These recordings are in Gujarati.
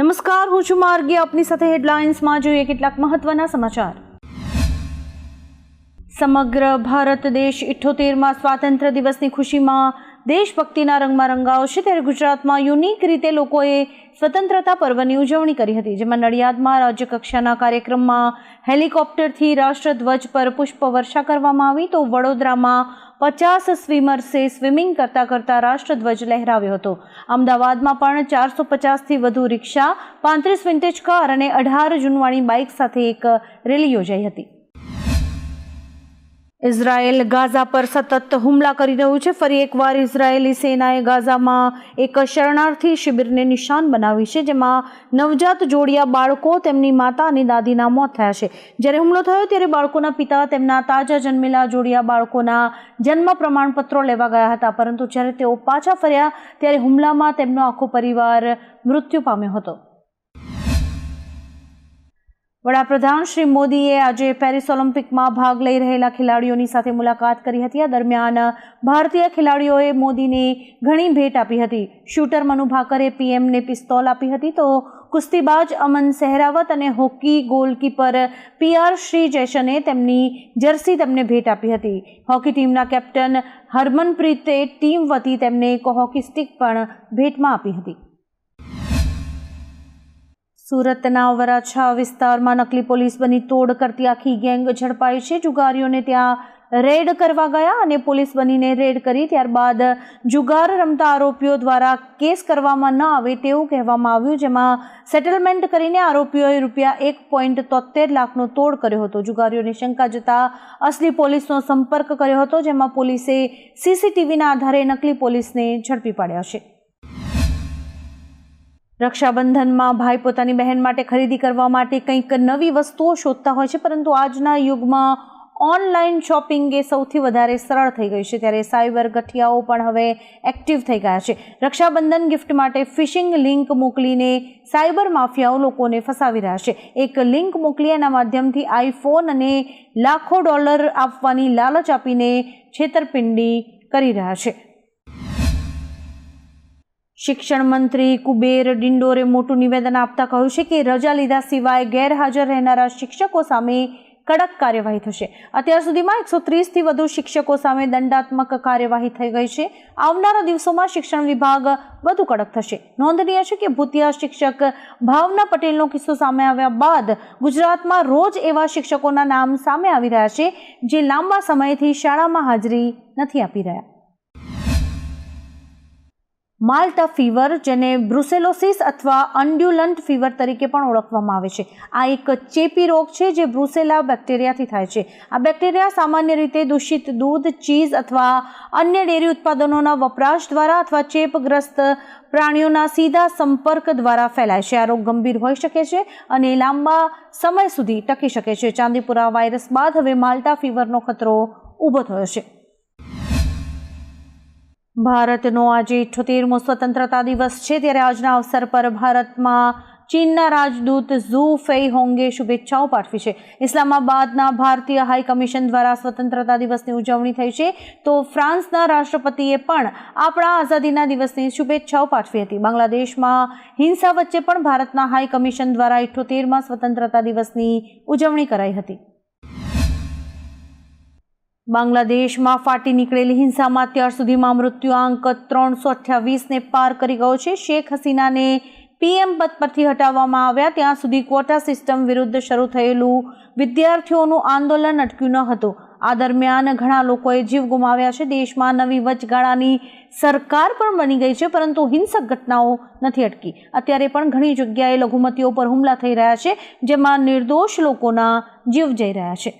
નમસ્કાર, હું છું માર્ગી. આપની સાથે હેડલાઇન્સમાં જોઈએ કેટલાક મહત્વના સમાચાર. સમગ્ર ભારત દેશ ઇઠ્ઠોતેરમાં સ્વાતંત્ર્ય દિવસની ખુશીમાં દેશભક્તિના રંગમાં રંગાવશે ત્યારે ગુજરાતમાં યુનિક રીતે લોકોએ સ્વતંત્રતા પર્વની ઉજવણી કરી હતી, જેમાં નડિયાદમાં રાજ્યકક્ષાના કાર્યક્રમમાં હેલિકોપ્ટરથી રાષ્ટ્રધ્વજ પર પુષ્પ વર્ષા કરવામાં આવી તો વડોદરામાં પચાસ સ્વિમર્સે સ્વિમિંગ કરતાં કરતાં રાષ્ટ્રધ્વજ લહેરાવ્યો હતો. અમદાવાદમાં પણ ચારસો પચાસથી વધુ રિક્ષા, પાંત્રીસ વિન્ટેજ કાર અને અઢાર જૂનવાણી બાઇક સાથે એક રેલી યોજાઈ હતી. ઇઝરાયેલ ગાઝા પર સતત હુમલા કરી રહ્યું છે. ફરી એકવાર ઇઝરાયેલી સેનાએ ગાઝામાં એક શરણાર્થી શિબિરને નિશાન બનાવી છે, જેમાં નવજાત જોડિયા બાળકો તેમની માતા અને દાદીના મોત થયા છે. જ્યારે હુમલો થયો ત્યારે બાળકોના પિતા તેમના તાજા જન્મેલા જોડિયા બાળકોના જન્મ પ્રમાણપત્રો લેવા ગયા હતા. પરંતુ જ્યારે તેઓ પાછા ફર્યા ત્યારે હુમલામાં તેમનો આખો પરિવાર મૃત્યુ પામ્યો હતો. વડાપ્રધાન શ્રી મોદીએ આજે પેરિસ ઓલિમ્પિકમાં ભાગ લઈ રહેલા ખેલાડીઓની સાથે મુલાકાત કરી હતી. આ દરમિયાન ભારતીય ખેલાડીઓએ મોદીને ઘણી ભેટ આપી હતી. શૂટર મનુ ભાકરે પીએમને પિસ્તોલ આપી હતી. તો કુસ્તીબાજ અમન સહેરાવત અને હોકી ગોલકીપર પીઆર શ્રી જયશને તેમની જર્સી તેમને ભેટ આપી હતી. હોકી ટીમના કેપ્ટન હરમનપ્રીતે ટીમ વતી તેમને એક હોકી સ્ટિક પણ ભેટમાં આપી હતી. સુરતના વરાછા વિસ્તારમાં નકલી પોલીસ બની તોડ કરતી આખી ગેંગ ઝડપાઈ છે. જુગારીઓને ત્યાં રેડ કરવા ગયા અને પોલીસ બનીને રેડ કરી. ત્યારબાદ જુગાર રમતા આરોપીઓ દ્વારા કેસ કરવામાં ન આવે તેવું કહેવામાં આવ્યું, જેમાં સેટલમેન્ટ કરીને આરોપીઓએ રૂપિયા એક પોઈન્ટ તોતેર લાખનો તોડ કર્યો હતો. જુગારીઓની શંકા જતા અસલી પોલીસનો સંપર્ક કર્યો હતો, જેમાં પોલીસે સીસીટીવીના આધારે નકલી પોલીસને ઝડપી પાડ્યા છે. રક્ષાબંધનમાં ભાઈ પોતાની બહેન માટે ખરીદી કરવા માટે કંઈક નવી વસ્તુઓ શોધતા હોય છે, પરંતુ આજના યુગમાં ઓનલાઈન શોપિંગ એ સૌથી વધારે સરળ થઈ ગઈ છે. ત્યારે સાયબર ગઠિયાઓ પણ હવે એક્ટિવ થઈ ગયા છે. રક્ષાબંધન ગિફ્ટ માટે ફિશિંગ લિંક મોકલીને સાયબર માફિયાઓ લોકોને ફસાવી રહ્યા છે. એક લિંક મોકલી એના માધ્યમથી આઈફોન અને લાખો ડોલર આપવાની લાલચ આપીને છેતરપિંડી કરી રહ્યા છે. શિક્ષણ મંત્રી કુબેર ડિંડોરે મોટું નિવેદન આપતા કહ્યું છે કે રજા લીધા સિવાય ગેરહાજર રહેનારા શિક્ષકો સામે કડક કાર્યવાહી થશે. અત્યાર સુધીમાં એકસો ત્રીસથી વધુ શિક્ષકો સામે દંડાત્મક કાર્યવાહી થઈ ગઈ છે. આવનારા દિવસોમાં શિક્ષણ વિભાગ વધુ કડક થશે. નોંધનીય છે કે ભૂતિયા શિક્ષક ભાવના પટેલનો કિસ્સો સામે આવ્યા બાદ ગુજરાતમાં રોજ એવા શિક્ષકોના નામ સામે આવી રહ્યા છે જે લાંબા સમયથી શાળામાં હાજરી નથી આપી રહ્યા. માલ્ટા ફીવર, જેને બ્રુસેલોસિસ અથવા અન્ડ્યુલન્ટ ફીવર તરીકે પણ ઓળખવામાં આવે છે. આ એક ચેપી રોગ છે જે બ્રુસેલા બેક્ટેરિયાથી થાય છે. આ બેક્ટેરિયા સામાન્ય રીતે દૂષિત દૂધ ચીઝ અથવા અન્ય ડેરી ઉત્પાદનોના વપરાશ દ્વારા અથવા ચેપગ્રસ્ત પ્રાણીઓના સીધા સંપર્ક દ્વારા ફેલાય છે. આ રોગ ગંભીર હોઈ શકે છે અને લાંબા સમય સુધી ટકી શકે છે. ચાંદીપુરા વાયરસ બાદ હવે માલ્ટા ફીવરનો ખતરો ઊભો થયો છે. ભારતનો આજે ઇઠ્ઠોતેરમો સ્વતંત્રતા દિવસ છે ત્યારે આજના અવસર પર ભારતમાં ચીનના રાજદૂત ઝુ ફેઈ હોંગે શુભેચ્છાઓ પાઠવી છે. ઇસ્લામાબાદના ભારતીય હાઈ કમિશન દ્વારા સ્વતંત્રતા દિવસની ઉજવણી થઈ છે. તો ફ્રાન્સના રાષ્ટ્રપતિએ પણ આપણા આઝાદીના દિવસની શુભેચ્છાઓ પાઠવી હતી. બાંગ્લાદેશમાં હિંસા વચ્ચે પણ ભારતના હાઈ કમિશન દ્વારા ઇઠ્ઠોતેરમાં સ્વતંત્રતા દિવસની ઉજવણી કરાઈ હતી. બાંગ્લાદેશમાં ફાટી નીકળેલી હિંસામાં અત્યાર સુધીમાં મૃત્યુઆંક ત્રણસો અઠ્યાવીસને પાર કરી ગયો છે. શેખ હસીનાને પીએમ પદ પરથી હટાવવામાં આવ્યા. ત્યાં સુધી ક્વોટા સિસ્ટમ વિરુદ્ધ શરૂ થયેલું વિદ્યાર્થીઓનું આંદોલન અટક્યું ન હતું. આ દરમિયાન ઘણા લોકોએ જીવ ગુમાવ્યા છે. દેશમાં નવી વચગાળાની સરકાર પણ બની ગઈ છે, પરંતુ હિંસક ઘટનાઓ નથી અટકી. અત્યારે પણ ઘણી જગ્યાએ લઘુમતીઓ પર હુમલા થઈ રહ્યા છે, જેમાં નિર્દોષ લોકોના જીવ જઈ રહ્યા છે.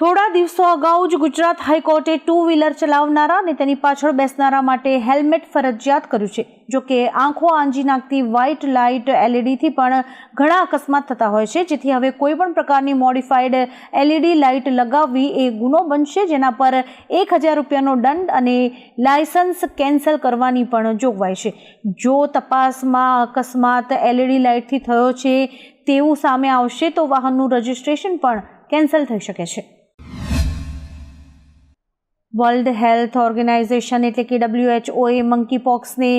થોડા દિવસો અગાઉ જ ગુજરાત હાઈકોર્ટે ટુ વ્હીલર ચલાવનારા અને તેની પાછળ બેસનારા માટે હેલ્મેટ ફરજિયાત કર્યું છે. જો કે આંખો આંજી નાખતી વ્હાઇટ લાઇટ એલઈડીથી પણ ઘણા અકસ્માત થતા હોય છે. જેથી હવે કોઈ પણ પ્રકારની મોડિફાઈડ એલઈડી લાઇટ લગાવવી એ ગુનો બનશે. જેના પર એક હજાર રૂપિયાનો દંડ અને લાયસન્સ કેન્સલ કરવાની પણ જોગવાઈ છે. જો તપાસમાં અકસ્માત એલઈડી લાઇટથી થયો છે તેવું સામે આવશે તો વાહનનું રજિસ્ટ્રેશન પણ કેન્સલ થઈ શકે છે. વર્લ્ડ હેલ્થ ઓર્ગેનાઇઝેશન એટલે કે ડબ્લ્યુએચઓએ મંકી પોક્સને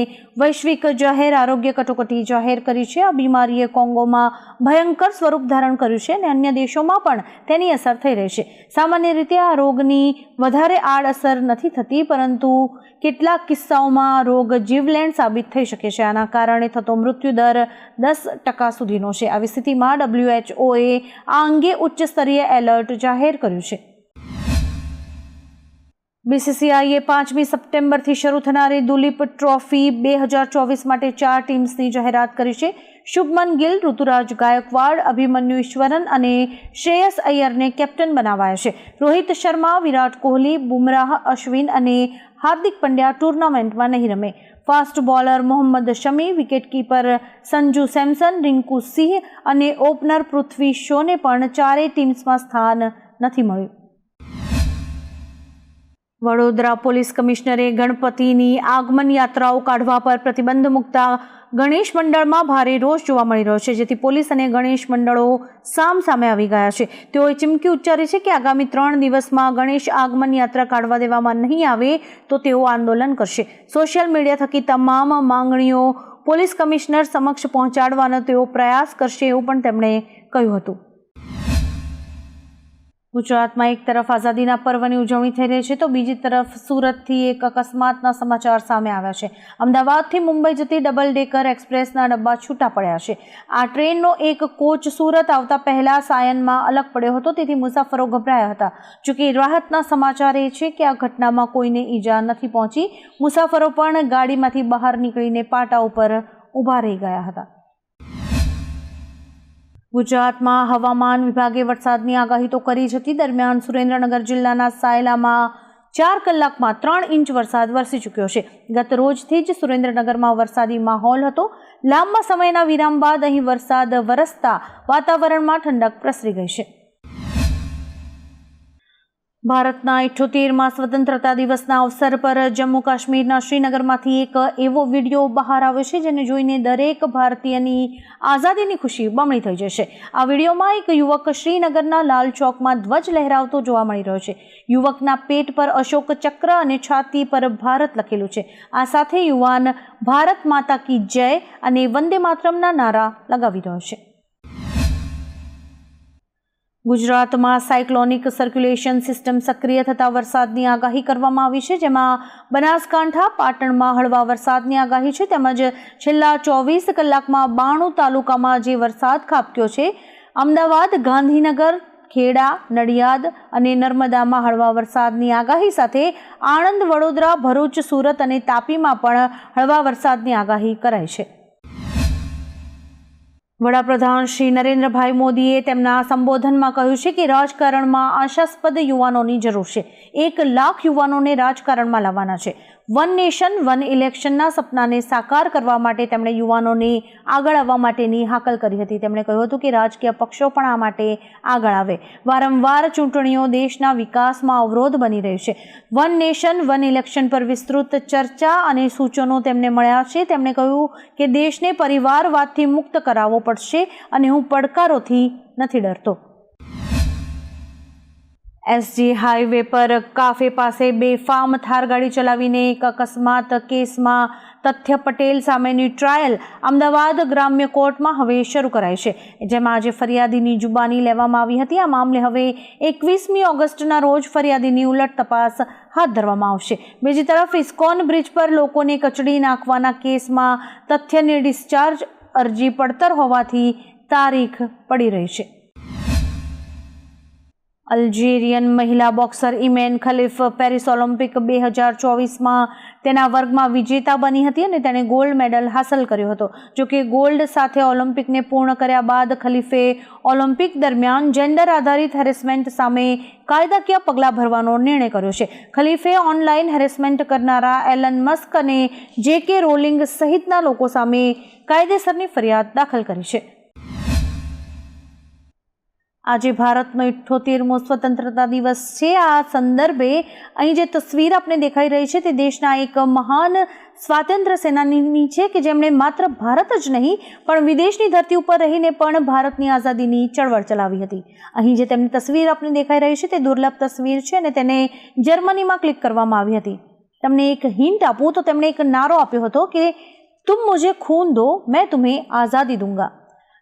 વૈશ્વિક જાહેર આરોગ્ય કટોકટી જાહેર કરી છે. આ બીમારીએ કોંગોમાં ભયંકર સ્વરૂપ ધારણ કર્યું છે અને અન્ય દેશોમાં પણ તેની અસર થઈ રહી છે. સામાન્ય રીતે આ રોગની વધારે આડઅસર નથી થતી, પરંતુ કેટલાક કિસ્સાઓમાં રોગ જીવલેણ સાબિત થઈ શકે છે. આના કારણે થતો મૃત્યુદર દસ ટકા સુધીનો છે. આવી સ્થિતિમાં ડબ્લ્યુએચઓએ આ અંગે ઉચ્ચ સ્તરીય એલર્ટ જાહેર કર્યું છે. બીસીસીઆઈએ પાંચમી સપ્ટેમ્બરથી શરૂ થનારી દુલીપ ટ્રોફી બે હજાર ચોવીસ માટે ચાર ટીમ્સની જાહેરાત કરી છે. શુભમન ગિલ, ઋતુરાજ ગાયકવાડ, અભિમન્યુ ઈશ્વરન અને શ્રેયસ અય્યરને કેપ્ટન બનાવાયા છે. રોહિત શર્મા, વિરાટ કોહલી, બુમરાહ અશ્વિન અને હાર્દિક પંડ્યા ટુર્નામેન્ટમાં નહીં રમે. Fast bowler Mohammed Shami, wicketkeeper Sanju Samson, Rinku Singh અને ઓપનર પૃથ્વી શોને પણ ચારેય ટીમ્સમાં સ્થાન નથી મળ્યું. વડોદરા પોલીસ કમિશનરે ગણપતિની આગમન યાત્રાઓ કાઢવા પર પ્રતિબંધ મૂકતા ગણેશ મંડળમાં ભારે રોષ જોવા મળી રહ્યો છે, જેથી પોલીસ અને ગણેશ મંડળો સામ સામે આવી ગયા છે. તેઓએ ચીમકી ઉચ્ચારી છે કે આગામી ત્રણ દિવસમાં ગણેશ આગમન યાત્રા કાઢવા દેવામાં નહીં આવે તો તેઓ આંદોલન કરશે. સોશિયલ મીડિયા થકી તમામ માંગણીઓ પોલીસ કમિશનર સમક્ષ પહોંચાડવાનો તેઓ પ્રયાસ કરશે એવું પણ તેમણે કહ્યું હતું. ગુજરાતમાં એક તરફ આઝાદીના પર્વની ઉજવણી થઈ રહી છે, તો બીજી તરફ સુરતથી એક અકસ્માતના સમાચાર સામે આવ્યા છે. અમદાવાદથી મુંબઈ જતી ડબલ ડેકર એક્સપ્રેસના ડબ્બા છૂટા પડ્યા છે. આ ટ્રેનનો એક કોચ સુરત આવતા પહેલા સાયનમાં અલગ પડ્યો હતો, તેથી મુસાફરો ગભરાયા હતા. જોકે રાહતના સમાચાર એ છે કે આ ઘટનામાં કોઈને ઈજા નથી પહોંચી. મુસાફરો પણ ગાડીમાંથી બહાર નીકળીને પાટા ઉપર ઊભા રહી ગયા હતા. ગુજરાતમાં હવામાન વિભાગે વરસાદની આગાહી તો કરી જ હતી. દરમિયાન સુરેન્દ્રનગર જિલ્લાના સાયલામાં ચાર કલાકમાં ત્રણ ઇંચ વરસાદ વરસી ચૂક્યો છે. ગત રોજથી જ સુરેન્દ્રનગરમાં વરસાદી માહોલ હતો. લાંબા સમયના વિરામ બાદ અહીં વરસાદ વરસતા વાતાવરણમાં ઠંડક પ્રસરી ગઈ છે. ભારતના ઇઠ્ઠોતેરમાં સ્વતંત્રતા દિવસના અવસર પર જમ્મુ કાશ્મીરના શ્રીનગરમાંથી એક એવો વીડિયો બહાર આવ્યો છે, જેને જોઈને દરેક ભારતીયની આઝાદીની ખુશી બમણી થઈ જશે. આ વિડીયોમાં એક યુવક શ્રીનગરના લાલ ચોકમાં ધ્વજ લહેરાવતો જોવા મળી રહ્યો છે. યુવકના પેટ પર અશોક ચક્ર અને છાતી પર ભારત લખેલું છે. આ સાથે યુવાન ભારત માતા કી જય અને વંદે માતરમના નારા લગાવી રહ્યો છે. ગુજરાતમાં સાયક્લોનિક સર્ક્યુલેશન સિસ્ટમ સક્રિય થતાં વરસાદની આગાહી કરવામાં આવી છે, જેમાં બનાસકાંઠા, પાટણમાં હળવા વરસાદની આગાહી છે, તેમજ છેલ્લા ચોવીસ કલાકમાં બાણું તાલુકામાં જે વરસાદ ખાબક્યો છે, અમદાવાદ, ગાંધીનગર, ખેડા, નડિયાદ અને નર્મદામાં હળવા વરસાદની આગાહી સાથે આણંદ, વડોદરા, ભરૂચ, સુરત અને તાપીમાં પણ હળવા વરસાદની આગાહી કરાઈ છે. વડાપ્રધાન શ્રી નરેન્દ્રભાઈ મોદીએ તેમના સંબોધનમાં કહ્યું છે કે રાજકારણમાં આશાસ્પદ યુવાનોની જરૂર છે. એક લાખ યુવાનોને રાજકારણમાં લાવવાના છે. વન નેશન, વન ઇલેક્શનના સપનાને સાકાર કરવા માટે તેમણે યુવાનોને આગળ આવવા માટેની હાકલ કરી હતી. તેમણે કહ્યું હતું કે રાજકીય પક્ષો પણ આ માટે આગળ આવે. વારંવાર ચૂંટણીઓ દેશના વિકાસમાં અવરોધ બની રહી છે. વન નેશન, વન ઇલેક્શન પર વિસ્તૃત ચર્ચા અને સૂચનો તેમને મળ્યા છે. તેમણે કહ્યું કે દેશને પરિવારવાદથી મુક્ત કરાવવો પડશે અને હું પડકારોથી નથી ડરતો. એસજી હાઈવે પર કાફે પાસે બેફામ થાર ગાડી ચલાવીને એક અકસ્માત કેસમાં તથ્ય પટેલ સામેની ટ્રાયલ અમદાવાદ ગ્રામ્ય કોર્ટમાં હવે શરૂ કરાઈ છે. જેમાં આજે ફરિયાદીની જુબાની લેવામાં આવી હતી. આ મામલે હવે એકવીસમી ઓગસ્ટના રોજ ફરિયાદીની ઉલટ તપાસ હાથ ધરવામાં આવશે. બીજી તરફ ઇસ્કોન બ્રિજ પર લોકોને કચડી નાખવાના કેસમાં તથ્યની ડિસ્ચાર્જ અરજી પડતર હોવાથી તારીખ પડી રહી છે. અલ્જેરિયન મહિલા boxer Imane Khelif Paris Olympic બે હજાર ચોવીસમાં તેના વર્ગમાં વિજેતા બની હતી અને તેણે ગોલ્ડ મેડલ હાંસલ કર્યો હતો. જોકે ગોલ્ડ સાથે ઓલિમ્પિકને પૂર્ણ કર્યા બાદ ખલીફે ઓલિમ્પિક દરમિયાન જેન્ડર આધારિત હેરેસમેન્ટ સામે કાયદાકીય પગલાં ભરવાનો નિર્ણય કર્યો છે. ખલીફે ઓનલાઈન હેરેસમેન્ટ કરનારા એલન મસ્ક અને જે કે રોલિંગ સહિતના લોકો સામે કાયદેસરની ફરિયાદ દાખલ કરી છે. આજે ભારતનો ઇઠ્ઠોતેરમો સ્વતંત્રતા દિવસ છે. આ સંદર્ભે અહીં જે તસવીર આપણે દેખાઈ રહી છે તે દેશના એક મહાન સ્વાતંત્ર્ય સેનાનીની છે કે જેમણે માત્ર ભારત જ નહીં, પણ વિદેશની ધરતી ઉપર રહીને પણ ભારતની આઝાદીની ચળવળ ચલાવી હતી. અહીં જે તેમની તસવીર આપણે દેખાઈ રહી છે તે દુર્લભ તસવીર છે અને તેને જર્મનીમાં ક્લિક કરવામાં આવી હતી. તમને એક હિન્ટ આપું તો તેમણે એક નારો આપ્યો હતો કે, તુમ મુજે ખૂન દો, મેં તુમ્હે આઝાદી દુંગા.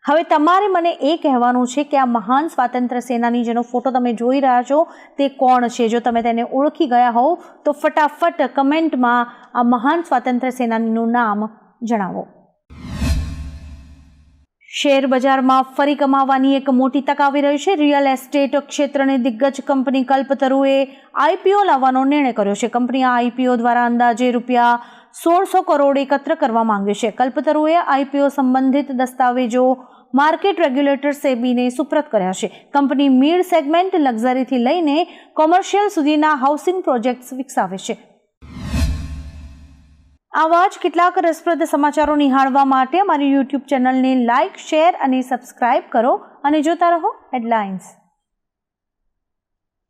હવે તમારે મને એ કહેવાનું છે કે આ મહાન સ્વાતંત્ર્ય સેનાની જેનો ફોટો તમે જોઈ રહ્યા છો, તે કોણ છે? જો તમે તેને ઓળખી ગયા હોવ, તો ફટાફટ કમેન્ટમાં આ મહાન સ્વાતંત્ર્ય સેનાનીનું નામ જણાવો. શેર બજારમાં ફરી કમાવાની એક મોટી તક આવી રહી છે. રિયલ એસ્ટેટ ક્ષેત્રની દિગ્ગજ કંપની કલ્પતરુએ આઈપીઓ લાવવાનો નિર્ણય કર્યો છે. કંપની આ આઈપીઓ દ્વારા અંદાજે રૂપિયા સોળસો કરોડ એકત્ર કરવા માંગે છે. કલ્પતરુએ આઈપીઓ સંબંધિત દસ્તાવેજો માર્કેટ રેગ્યુલેટર સેબીને સુપ્રત કર્યા છે. કંપની મીડ સેગમેન્ટ લક્ઝરીથી લઈને કોમર્શિયલ સુધીના હાઉસિંગ પ્રોજેક્ટ્સ વિકસાવે છે. આવા જ કેટલાક રસપ્રદ સમાચારો નિહાળવા માટે અમારી યુટ્યુબ ચેનલને લાઇક શેર અને સબસ્ક્રાઇબ કરો અને જોતા રહો હેડલાઇન્સ.